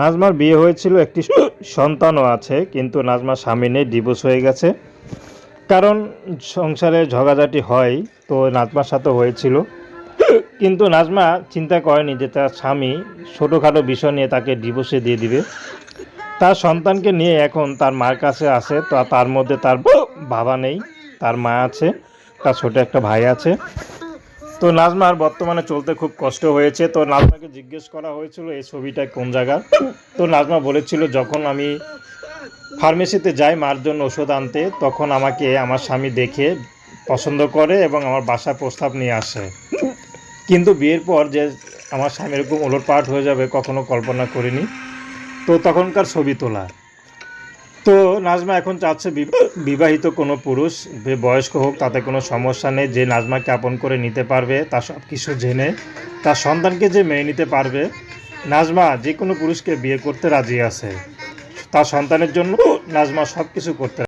নাজমার বিয়ে হয়েছিল একটি সন্তানও আছে, কিন্তু নাজমার স্বামী নেই, ডিভোর্স হয়ে গেছে। কারণ সংসারে ঝগাঝাটি হয়, তো নাজমার সাথে হয়েছিল। কিন্তু নাজমা চিন্তা করেনি যে তার স্বামী ছোটোখাটো বিষয় নিয়ে তাকে ডিভোর্সে দিয়ে দিবে। তার সন্তানকে নিয়ে এখন তার মার কাছে আছে, তো তার মধ্যে তার বাবা নেই, তার মা আছে, তার ছোট একটা ভাই আছে। তো নাজমার বর্তমানে চলতে খুব কষ্ট হয়েছে। তো নাজমাকে জিজ্ঞেস করা হয়েছিল, এই ছবিটা কোন জায়গার তো নাজমা বলেছিল, যখন আমি ফার্মেসিতে যাই মার জন্য ওষুধ আনতে, তখন আমাকে আমার স্বামী দেখে পছন্দ করে এবং আমার বাসায় প্রস্তাব নিয়ে আসে। কিন্তু বিয়ের পর যে আমার স্বামী এরকম ওলটপাট হয়ে যাবে, কখনো কল্পনা করিনি। তো তখনকার ছবি তোলা। তো নাজমা এখন চাচ্ছে বিব- বিবাহিত কোনো পুরুষ বয়স্ক হোক, তাতে কোনো সমস্যা নেই। যে নাজমাকে আপন করে নিতে পারবে তার সব কিছু জেনে, তার সন্তানকে যে মেনে নিতে পারবে, নাজমা যে কোনো পুরুষকে বিয়ে করতে রাজি আছে। তার সন্তানের জন্য নাজমা সব কিছু করতে